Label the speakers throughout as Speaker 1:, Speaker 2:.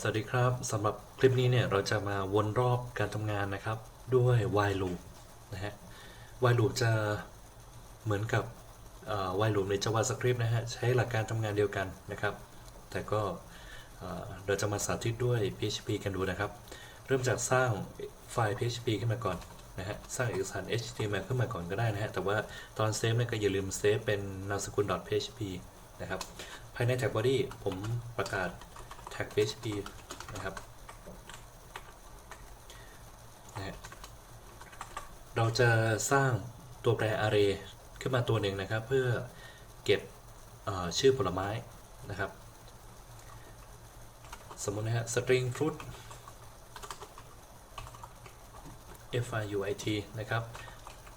Speaker 1: สวัสดีครับสำหรับคลิปนี้เนี่ยเราจะมาวนรอบการทำงานนะครับ ด้วย while loop นะฮะ while loop จะเหมือนกับ while loop ใน JavaScript นะฮะ ใช้หลักการทำงานเดียวกันนะครับ แต่ก็เอ่อเราจะมาสาธิตด้วย PHP กันดูนะครับ เริ่มจากสร้างไฟล์ PHP ขึ้นมาก่อนนะฮะ สร้างเอกสาร HTML ขึ้นมาก่อนก็ได้นะฮะ แต่ว่าตอนเซฟเนี่ยก็อย่าลืมเซฟเป็นนามสกุล .php นะครับ ภายในแท็ก body ผมประกาศ แท็ก PHP นะครับนะเราจะสร้างตัวแปร array ขึ้นมาตัวหนึ่งนะครับ เพื่อเก็บชื่อผลไม้นะครับ สมมตินะฮะ string fruit f i u i t นะครับ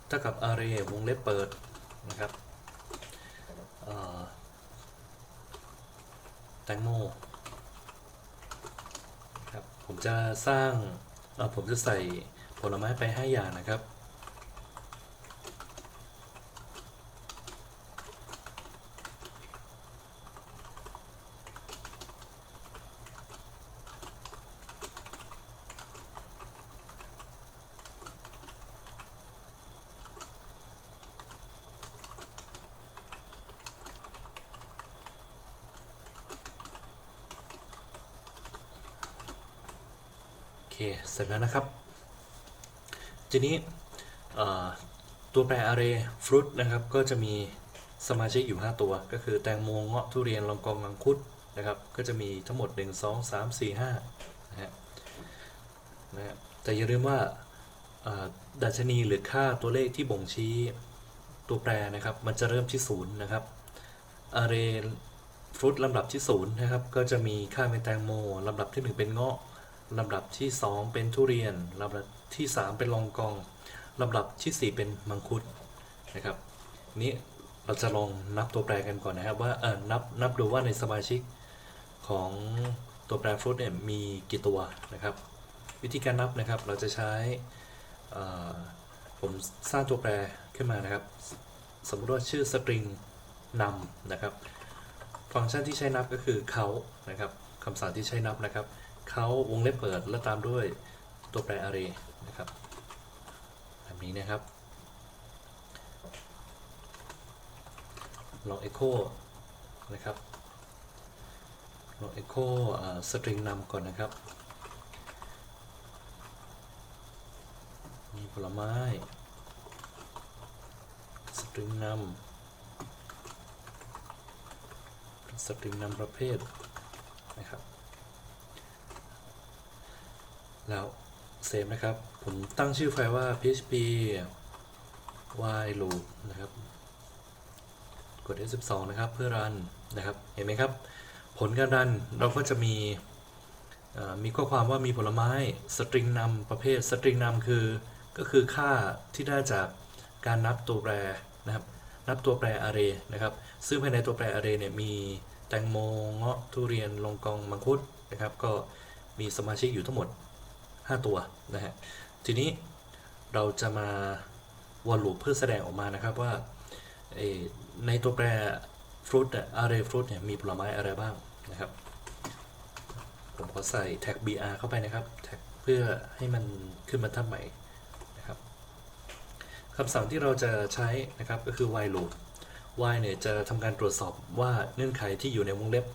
Speaker 1: เท่ากับ array วงเล็บเปิดนะครับแตงโม จะสร้างผมจะใส่ผลไม้ไปให้อย่างนะครับ เคเสร็จแล้วนะครับ ทีนี้ตัวแปร array fruit นะครับ ก็จะมีสมาชิกอยู่ 5 ตัว ก็คือแตงโมเงาะทุเรียนลองกองมังคุดนะครับ ก็จะมีทั้งหมด 1 2 3 4 5นะฮะนะฮะแต่อย่าลืมว่าดัชนีหรือค่าตัวเลขที่บ่งชี้ตัวแปรนะครับ มันจะเริ่มที่0นะครับ array fruit ลำดับที่0นะครับ ก็จะมีค่าเป็นแตงโมลำดับที่ 1 เป็นเงาะ ลำดับที่ 2 เป็นทุเรียนลำดับที่ 3 เป็นลองกองลำดับที่ 4 เป็นมังคุดนะครับนี้เราจะลองนับตัวแปรกันก่อนนะครับว่าเออนับนับดูว่าในสมาชิกของตัวแปรฟรุตเนี่ยมีกี่ตัวนะครับ วิธีการนับนะครับเราจะใช้ผมสร้างตัวแปรขึ้นมานะครับ สมมติว่าชื่อ string num นะครับ ฟังก์ชันที่ใช้นับก็คือเขานะครับคำสั่งที่ใช้นับนะครับ เขาวงเล็บเปิดและตามด้วยตัวแปร array นะครับแบบนี้นะครับลอง echo นะครับลอง echo เอ่อ string นำก่อนนะครับ มีผลไม้ string นำสตริงนำประเภทนะครับ แล้วเซฟนะครับ ผมตั้งชื่อไฟล์ว่า php while loop นะครับ กด F12 นะครับเพื่อรันนะครับ เห็นไหมครับ ผลการรันเราก็จะมีมีข้อความว่ามีผลไม้สตริงนำประเภทสตริงนำคือก็คือค่าที่ได้จากการนับตัวแปรนะครับ นับตัวแปร array นะครับ ซึ่งภายในตัวแปร array เนี่ยมีแตงโมเงาะทุเรียนลงกองมังคุดนะครับ ก็มีสมาชิกอยู่ทั้งหมด 5 ตัวนะฮะทีนี้เราจะมาวนลูปเพื่อแสดงออกมานะครับว่าในตัวแปร fruit เนี่ย array fruit เนี่ยมีผลไม้อะไรบ้างนะครับ ผมขอใส่แท็ก br เข้าไปนะครับแท็กเพื่อให้มันขึ้นบรรทัดใหม่นะครับคำสั่งที่เราจะใช้นะครับก็คือ while loop while เนี่ยจะทำการตรวจสอบว่าเงื่อนไขที่อยู่ในวงเล็บ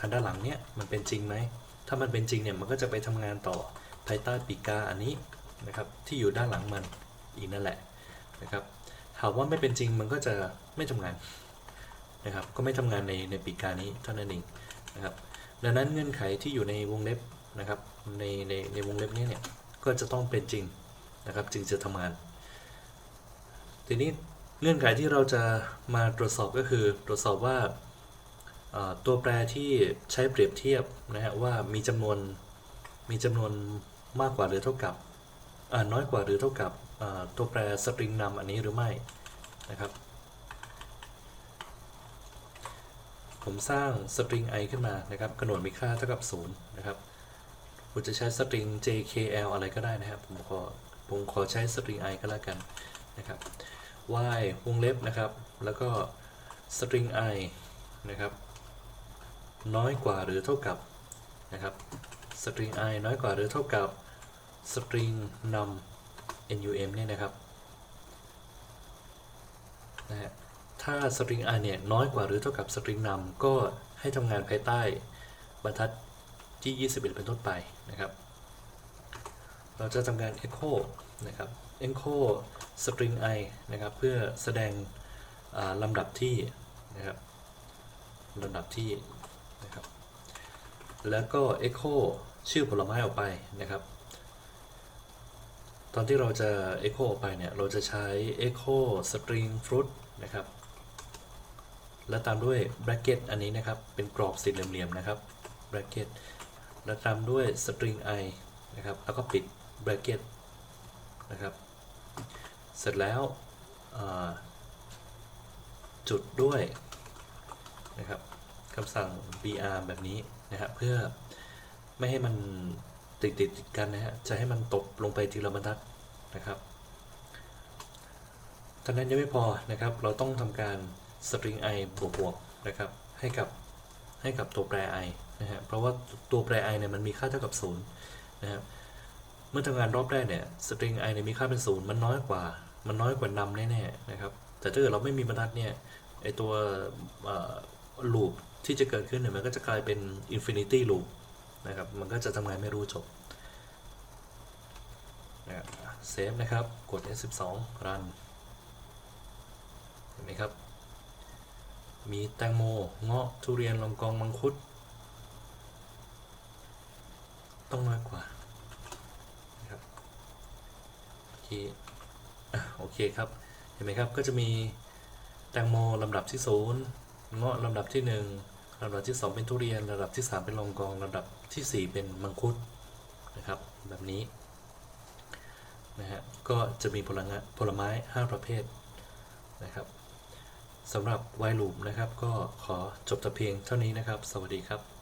Speaker 1: ทางด้านหลังเนี่ยมันเป็นจริงไหม ถ้ามันเป็นจริงเนี่ยมันก็จะไปทำงานต่อ ภายใต้ปีกาอันนี้นะครับที่อยู่ด้านหลังมันอีกนั่นแหละนะครับหากว่าไม่เป็นจริงมันก็จะไม่ทำงานนะครับก็ไม่ทำงานในในปีกานี้เท่านั้นเองนะครับดังนั้นเงื่อนไขที่อยู่ในวงเล็บนะครับในในในวงเล็บนี้เนี่ยก็จะต้องเป็นจริงนะครับจึงจะทำงาน ทีนี้เงื่อนไขที่เราจะมาตรวจสอบก็คือตรวจสอบว่าตัวแปรที่ใช้เปรียบเทียบนะฮะว่ามีจำนวนมีจำนวน มากกว่าหรือเท่ากับน้อยกว่าหรือเท่ากับตัวแปรสตริงนำอันนี้หรือไม่นะครับ ผมสร้างสตริง i ขึ้นมานะครับกำหนดมีค่าเท่ากับ 0 นะครับคุณจะใช้สตริง jkl อะไรก็ได้นะครับ ผมขอผมขอใช้สตริง i ก็แล้วกันนะครับ y วงเล็บนะครับ แล้วก็ string i นะครับ น้อยกว่าหรือเท่ากับนะครับ string i น้อยกว่าหรือเท่ากับ string num num เนี่ยนะครับนะฮะถ้า string i เนี่ยน้อยกว่าหรือเท่ากับ string num ก็ให้ทำงานภายใต้บรรทัดที่ 21 เป็นต้นไปนะครับ เราจะทำการ echo นะครับ echo string i นะครับ เพื่อแสดงลำดับที่นะครับลำดับที่นะครับ แล้วก็ echo ชื่อผลไม้ออกไปนะครับ ตอนที่เราจะ echo ออกไปเนี่ย เราจะใช้ echo string fruit นะครับ และตามด้วย bracket อันนี้นะครับ เป็นกรอบสี่เหลี่ยมๆนะครับ bracket และตามด้วย string i นะครับ แล้วก็ปิด bracket นะครับ เสร็จแล้วจุดด้วยนะครับ คำสั่ง br แบบนี้นะครับเพื่อไม่ให้มันติดติดติดกันนะฮะจะให้มันตกลงไปทีละบรรทัดนะครับเท่านั้นยังไม่พอนะครับ เราต้องทำการ string i บวกบวกๆนะครับให้กับให้กับตัวแปร i นะฮะเพราะว่าตัวแปร i เนี่ยมันมีค่าเท่ากับ0นะครับเมื่อทำงานรอบแรกเนี่ย string i เนี่ยมีค่าเป็นศูนย์มันน้อยกว่า มันน้อยกว่านำแน่ๆนะครับแต่ถ้าเกิดเราไม่มีบรรทัดเนี่ยไอตัวลูป ที่จะเกิดขึ้นเนี่ยมันก็จะกลายเป็น infinity loop นะครับ มันก็จะทำงานไม่รู้จบนะครับเซฟนะครับ กด S12 run เห็นไหมครับ มีแตงโม เงาะ ทุเรียนลองกอง มังคุด ต้องน้อยกว่านะครับโอเคอโอเคครับ เห็นไหมครับ ก็จะมีแตงโมลำดับที่ศูนย์เงาะลำดับที่หนึ่ง ลำดับที่สองเป็นทุเรียนลำดับที่สามเป็นลองกองลำดับที่สี่เป็นมังคุดนะครับแบบนี้นะฮะก็จะมีผลไม้ผลไม้ 5 ประเภทนะครับสำหรับไวลูปนะครับ ก็ขอจบแต่เพียงเท่านี้นะครับ สวัสดีครับ